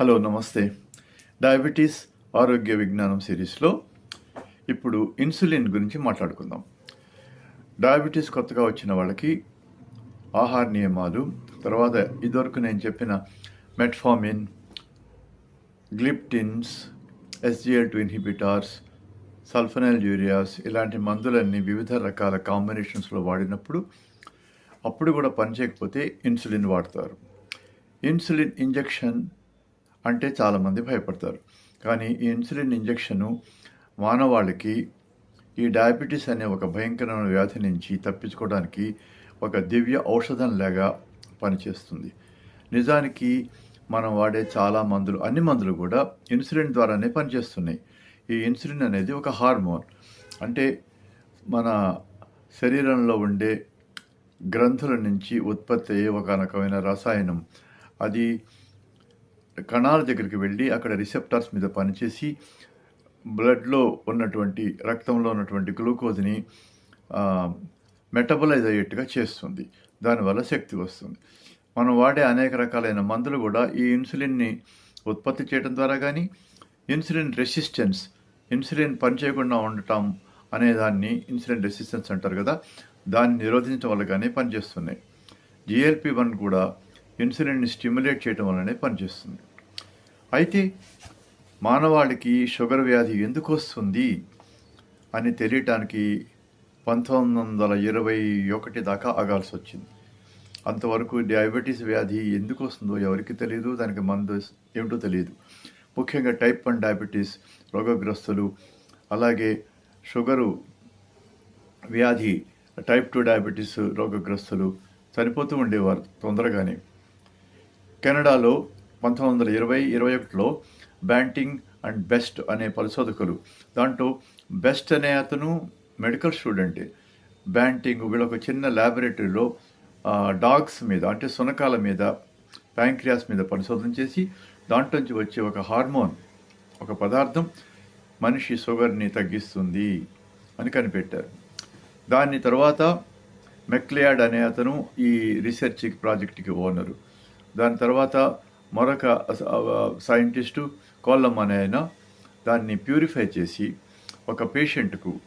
Hello నమస్తే. Diabetes ఆరోగ్య విజ్ఞానం సిరీస్లో ఇప్పుడు ఇన్సులిన్ గురించి మాట్లాడుకుందాం. డయాబెటీస్ కొత్తగా వచ్చిన వాళ్ళకి ఆహార నియమాలు తర్వాత ఇదివరకు నేను చెప్పిన metformin gliptins SGLT two inhibitors sulfonylureas ఇలాంటి మందులన్నీ వివిధ రకాల కాంబినేషన్స్లో వాడినప్పుడు అప్పుడు కూడా పనిచేయకపోతే ఇన్సులిన్ వాడతారు. ఇన్సులిన్ ఇంజెక్షన్ అంటే చాలామంది భయపడతారు. కానీ ఈ ఇన్సులిన్ ఇంజెక్షను మానవాళికి ఈ డయాబెటీస్ అనే ఒక భయంకరమైన వ్యాధి నుంచి తప్పించుకోవడానికి ఒక దివ్య ఔషధంలాగా పనిచేస్తుంది. నిజానికి మనం వాడే చాలా మందులు అన్ని మందులు కూడా ఇన్సులిన్ ద్వారానే పనిచేస్తున్నాయి. ఈ ఇన్సులిన్ అనేది ఒక హార్మోన్. అంటే మన శరీరంలో ఉండే గ్రంథుల నుంచి ఉత్పత్తి అయ్యే ఒక రకమైన రసాయనం. అది కణాల దగ్గరికి వెళ్ళి అక్కడ రిసెప్టార్స్ మీద పనిచేసి బ్లడ్లో ఉన్నటువంటి రక్తంలో ఉన్నటువంటి గ్లూకోజ్ని మెటబలైజ్ అయ్యేట్టుగా చేస్తుంది. దానివల్ల శక్తి వస్తుంది. మనం వాడే అనేక రకాలైన మందులు కూడా ఈ ఇన్సులిన్ని ఉత్పత్తి చేయడం ద్వారా కానీ ఇన్సులిన్ రెసిస్టెన్స్ ఇన్సులిన్ పనిచేయకుండా ఉండటం అనే దాన్ని ఇన్సులిన్ రెసిస్టెన్స్ అంటారు కదా దాన్ని నిరోధించడం వల్ల కానీ పనిచేస్తున్నాయి. జిఎల్పి వన్ కూడా ఇన్సులిన్ని స్టిమ్యులేట్ చేయడం వల్లనే పనిచేస్తుంది. అయితే మానవాళికి షుగర్ వ్యాధి ఎందుకు వస్తుంది అని తెలియటానికి పంతొమ్మిది వందల ఇరవై ఒకటి దాకా ఆగాల్సి వచ్చింది. అంతవరకు డయాబెటీస్ వ్యాధి ఎందుకు వస్తుందో ఎవరికి తెలియదు దానికి మందు ఏమిటో తెలియదు ముఖ్యంగా టైప్ వన్ డయాబెటీస్ రోగగ్రస్తులు అలాగే షుగరు వ్యాధి టైప్ టూ డయాబెటీస్ రోగగ్రస్తులు చనిపోతూ ఉండేవారు తొందరగానే. కెనడాలో పంతొమ్మిది వందల ఇరవై ఇరవై ఒకటిలో బ్యాంటింగ్ అండ్ బెస్ట్ అనే పరిశోధకులు. దాంట్లో బెస్ట్ అనే అతను మెడికల్ స్టూడెంటే. బ్యాంటింగ్ వీళ్ళ ఒక చిన్న ల్యాబొరేటరీలో డాగ్స్ మీద అంటే సునకాల మీద ప్యాంక్రియాస్ మీద పరిశోధన చేసి దాంట్లోంచి వచ్చే ఒక హార్మోన్ ఒక పదార్థం మనిషి షుగర్ని తగ్గిస్తుంది అని కనిపెట్టారు. దాని తర్వాత మెక్లియాడ్ అనే అతను ఈ రీసెర్చ్ ప్రాజెక్ట్కి ఓనరు. దాని తర్వాత మరొక సైంటిస్టు కోళ్ళమ్మ అనే ఆయన దాన్ని ప్యూరిఫై చేసి ఒక పేషెంట్కు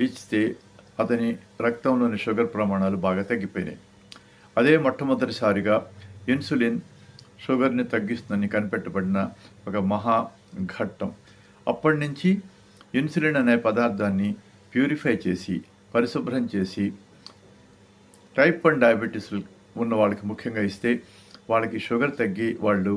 ఇస్తే అతని రక్తంలోని షుగర్ ప్రమాణాలు బాగా తగ్గిపోయినాయి. అదే మొట్టమొదటిసారిగా ఇన్సులిన్ షుగర్ని తగ్గిస్తుందని కనిపెట్టబడిన ఒక మహా ఘట్టం. అప్పటి నుంచి ఇన్సులిన్ అనే పదార్థాన్ని ప్యూరిఫై చేసి పరిశుభ్రం చేసి టైప్ వన్ డయాబెటీస్ ఉన్న వాళ్ళకి ముఖ్యంగా ఇస్తే వాళ్ళకి షుగర్ తగ్గి వాళ్ళు